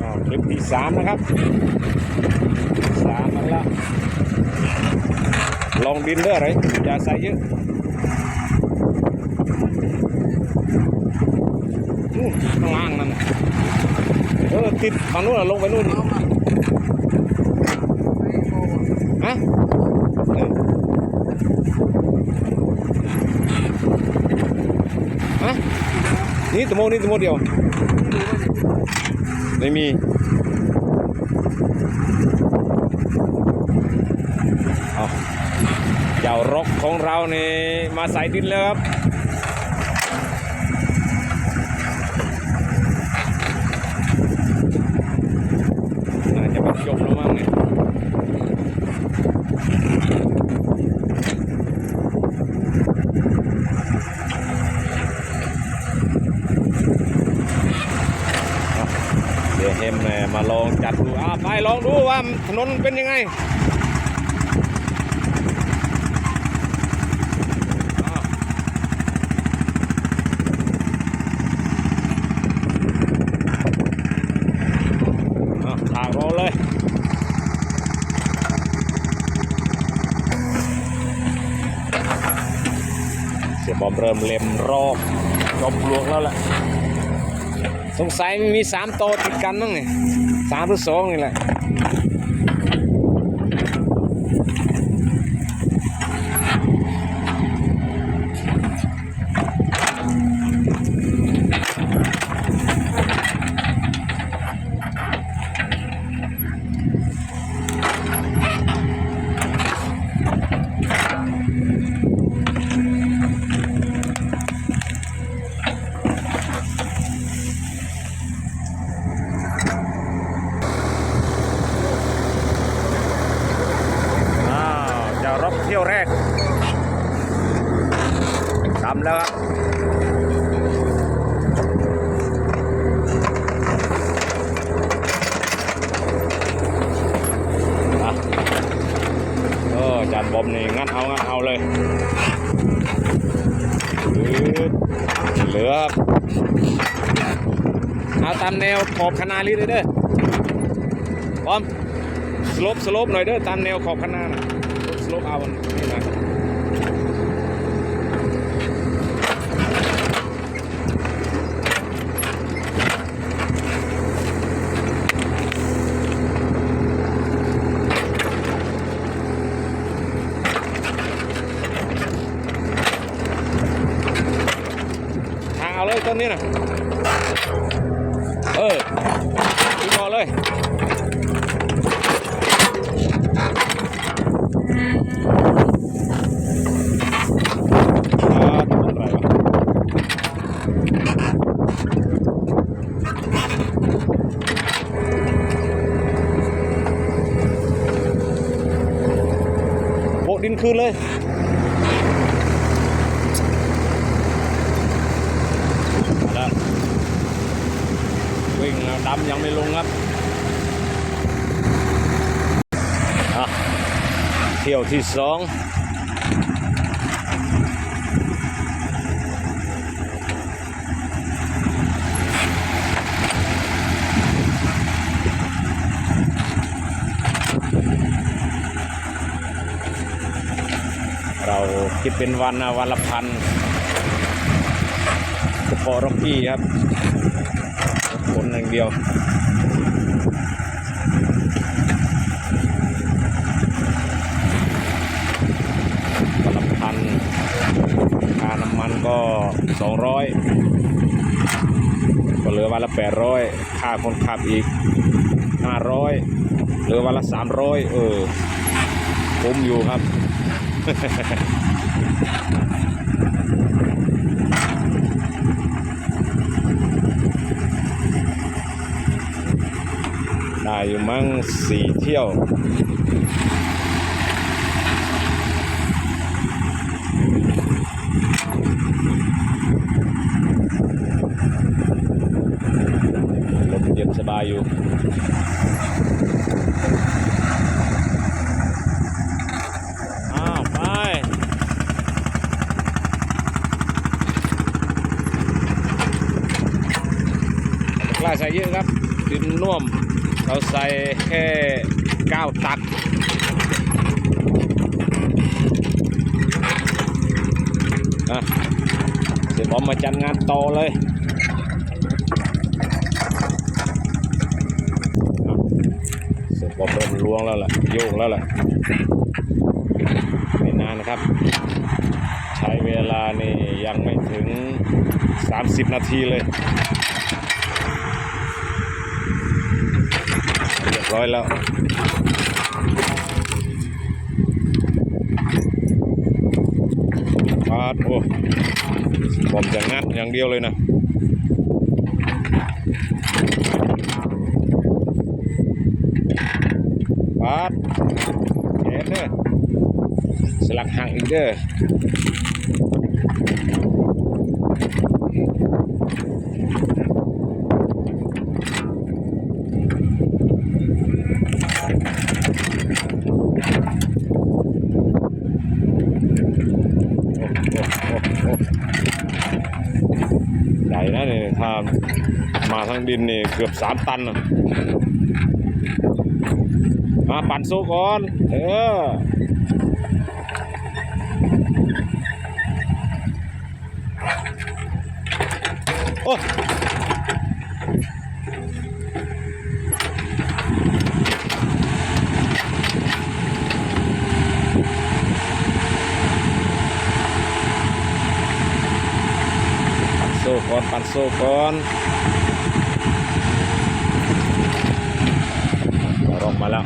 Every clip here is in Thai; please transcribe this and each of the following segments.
อ้าวคลิปที่สามนะครับสามมาแล้วลองดินเด้ออะไรอย่าใส่เยอะข้างล่างนั่นเออติดฝั่งนู้นลงไปนู่นฮะฮะนี่ตะโมนี่ตะโมเดียว ไม่มี เอาเจ้ารกของเรานี่มาใส่ดินแล้วครับ น่าจะเป็นจบแล้วมั้งเนี่ยเดี๋ยวเฮมเนี่ยมาลองจัดดูอ่าไป ลองดูว่าถนนเป็นยังไงถากรอเลยเสียบอมเริ่มเล็มรอบจบลวงแล้วแหละสงสัยมีสามโตติดกันมั้งเนี่ย สามหรือสองนี่แหละ อ้าวจะรบเที่ยวแรกทำแล้วครับอะเออจานบอมนี่งั้นเอางั้นเอาเลยเหลือบเอาตามแนวขอบคณาลิเลยเด้อบอมสลปสลปหน่อยเด้อตามแนวขอบข้างหน้านะสลปเอามันนี่นะ เอาเลยต้นนี้นะเออขึ้นมาเลยอ่าทำอะไรวะโปะดินคืนเลยมาแล้ววิ่งแล้วดำยัง ไม่ลงครับ เที่ยวที่สองเราคิดเป็นวันวันละพันเฉพาะร็อกกี้ครับ คนอย่างเดียววันละพันค่าน้ำมันก็สองร้อยก็เหลือวันละแปดร้อยค่าคนขับอีกห้าร้อยเหลือวันละสามร้อยเออ คุ้มอยู่ครับ ได้อยู่มั้งสี่เที่ยว ลมเย็นสบายอยู่อ้าวไปกล้าใส่เยอะครับดินน่วม เราใส่แค่เก้าตัก อะเสียบอมมาจัดงานโตเลยเสียบอมเริ่มล้วงแล้วล่ะ โยกแล้วล่ะ ไม่นานนะครับ ใช้เวลานี่ยังไม่ถึง 30 นาทีเลย ร้อยแล้วปาดโอ้ผมจะงัดอย่างเดียวเลยนะปาดแขนเด้อสลักหักอีกเด้อ ใหญ่นะเนี่ยถ้า มาทางดินนี่เกือบสามตันนะมาปั่นโซ่ก่อน เออโอ้ปั่นโซ่ก่อนปั่นโซ่ก่อน เร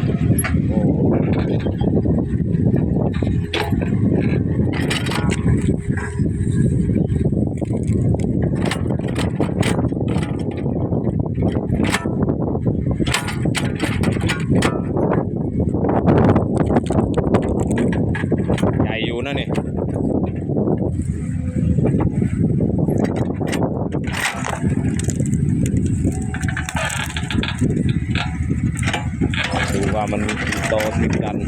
វាមិនតស៊ីកាន់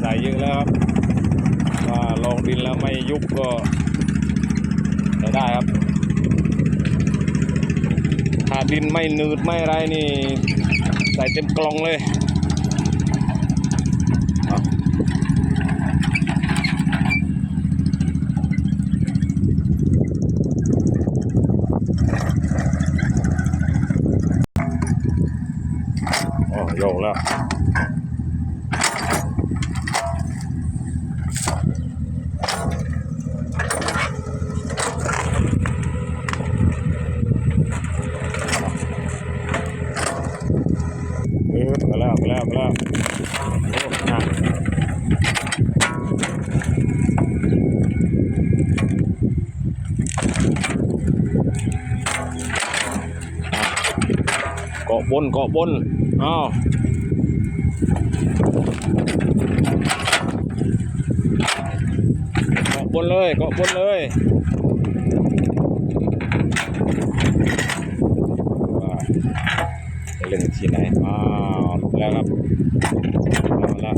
ใส่เยอะแล้วครับว่าลงดินแล้วไม่ยุบก็ใช้ได้ครับ ถ้าดินไม่นืดไม่ไรนี่ใส่เต็มกล่องเลยอาโอ้โยกแล้ว เออ ไปแล้วไปแล้วไปแล้วโอ้หนักเกาะบนเกาะบนอ้าวเกาะบนเลยเกาะบนเลยว้าวเล่นที่ไหนอ้าวลุกแล้วครับ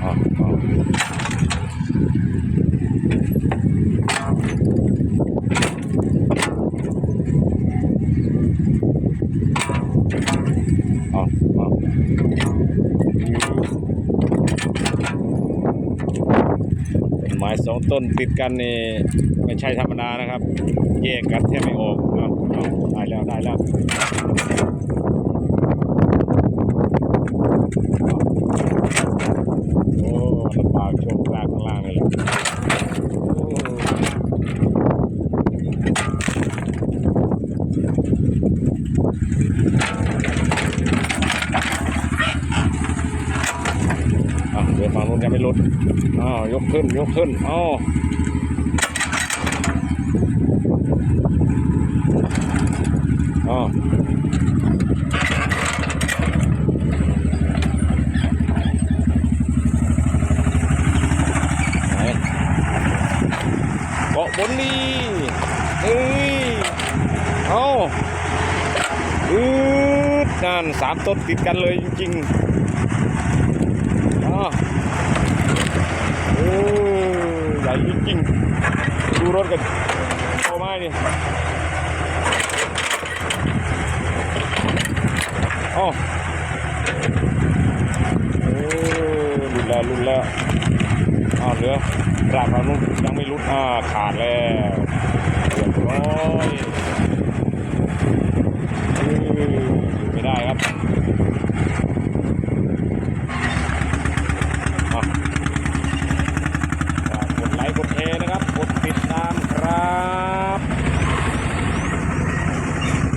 เอาละอ้าวอ้าวอ้าวอ้าว ต้นไม้สองต้นติดกันนี่ไม่ใช่ธรรมดานะครับ แยกกันแทบไม่ออกเอาเอาได้แล้วได้แล้ว จะไม่หลุดอ้าวย กขึ้น ยกขึ้นอ้าวอ้าวไหนเกาะบนนี่เฮ้ยเอาอืดนั่นสามต้นติดกันเลยจริงๆอ้าว โอ้ยใหญ่จริงดูรถกันเอาไม้ดิอ๋อหลุดแล้วลุดแล้วอ้าวเหลือรากเรานุ่นยังไม่ลุดอ่าขาดแล้วเรียบร้อยไม่ได้ครับ